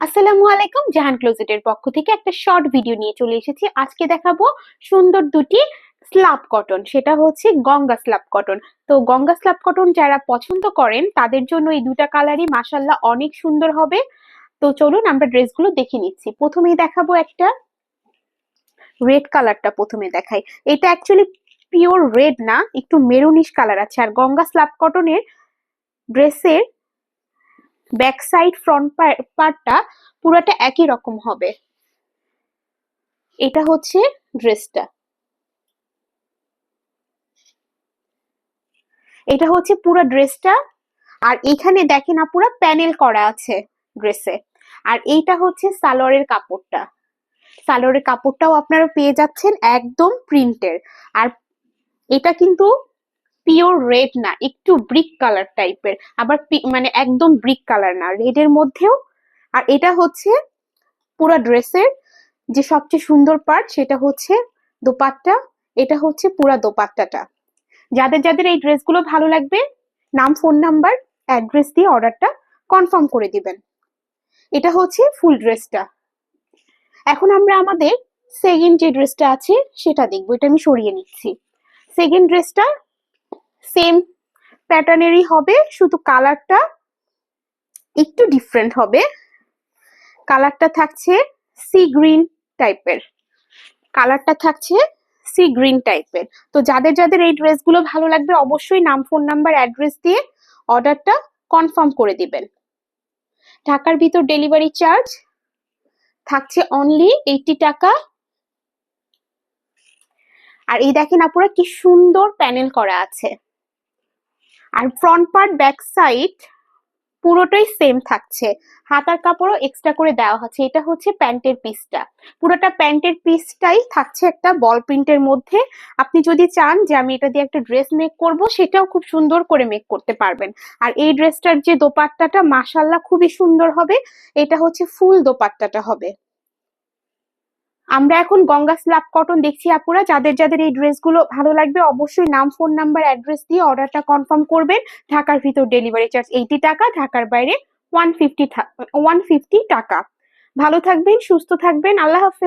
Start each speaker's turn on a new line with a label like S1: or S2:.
S1: আসসালামু আলাইকুম, জাহান ক্লোজেটের পক্ষ থেকে একটা শর্ট ভিডিও নিয়ে চলে এসেছি। আজকে দেখাবো সুন্দর দুটি স্লাব কটন, সেটা হচ্ছে গঙ্গা স্লাব কটন। তো গঙ্গা স্লাব কটন যারা পছন্দ করেন, তাদের জন্য এই দুটা কালারই মাসাল্লাহ অনেক সুন্দর হবে। তো চলুন আমরা ড্রেসগুলো দেখে নিচ্ছি। প্রথমেই দেখাবো একটা রেড কালারটা প্রথমে দেখাই। এটা অ্যাকচুয়ালি পিওর রেড না, একটু মেরুনিশ কালার আছে। আর গঙ্গা স্লাব কটনের ড্রেসের ব্যাক সাইড ফ্রন্ট পার্টটা পুরোটা একই রকম হবে। এটা হচ্ছে ড্রেসটা। এটা হচ্ছে পুরো ড্রেসটা। আর এখানে দেখেন না পুরো প্যানেল করা আছে ড্রেসে। আর এইটা হচ্ছে সালোয়ারের কাপড়টা। সালোয়ারের কাপড়টাও আপনারা পেয়ে যাচ্ছেন একদম প্রিন্টের। আর এটা কিন্তু পিওর রেড না, একটু ব্রিক কালার টাইপের আবার মানে একদম ব্রিক কালার না রেডের মধ্যেও। আর এটা হচ্ছে পুরো ড্রেসের যে সবচেয়ে সুন্দর পার্ট সেটা হচ্ছে দোপাট্টা। এটা হচ্ছে পুরা দোপাট্টাটা। যাদের যাদের এই ড্রেসগুলো ভালো লাগবে, নাম ফোন নাম্বার অ্যাড্রেস দিয়ে অর্ডারটা কনফার্ম করে দিবেন। এটা হচ্ছে ফুল ড্রেসটা এখন আমরা আমাদের সেকেন্ড যে ড্রেসটা আছে, সেটা দেখব। এটা আমি সরিয়ে নিচ্ছি। সেকেন্ড ড্রেসটা সেম প্যাটার্নেরই হবে, শুধু কালারটা একটু ডিফারেন্ট হবে। কালারটা থাকছে সি গ্রিন টাইপের কালারটা থাকছে সি গ্রিন টাইপের তো যাদের যাদের এই ড্রেসগুলো ভালো লাগবে, অবশ্যই নাম ফোন নাম্বার অ্যাড্রেস দিয়ে অর্ডারটা কনফার্ম করে দিবেন। ঢাকার ভিতর ডেলিভারি চার্জ থাকছে অনলি এইটি টাকা। আর এই দেখেন আপুরা, কি সুন্দর প্যানেল করা আছে। আর ফ্রন্ট পার্ট ব্যাক সাইড পুরোটাই সেম থাকছে। হাতার কাপড়ও এক্সট্রা করে দেওয়া হচ্ছে। এটা হচ্ছে প্যান্টের পিসটা পুরোটা প্যান্টের পিসটাই থাকছে একটা বল প্রিন্টের মধ্যে। আপনি যদি চান যে আমি এটা দিয়ে একটা ড্রেস মেক করব, সেটাও খুব সুন্দর করে মেক করতে পারবেন। আর এই ড্রেসটার যে দোপাট্টাটা মাসাল্লাহ খুবই সুন্দর হবে। এটা হচ্ছে ফুল দোপাট্টাটা হবে। আমরা এখন গঙ্গা স্ল্যাব কটন দেখছি আপুরা। যাদের যাদের এই ড্রেসগুলো ভালো লাগবে অবশ্যই নাম, ফোন নাম্বার, অ্যাড্রেস দিয়ে অর্ডারটা কনফার্ম করবেন। ঢাকার ভিতর ডেলিভারি চার্জ এইটি টাকা, ঢাকার বাইরে ওয়ান ফিফটি ওয়ান ফিফটি টাকা। ভালো থাকবেন, সুস্থ থাকবেন। আল্লাহ হাফেজ।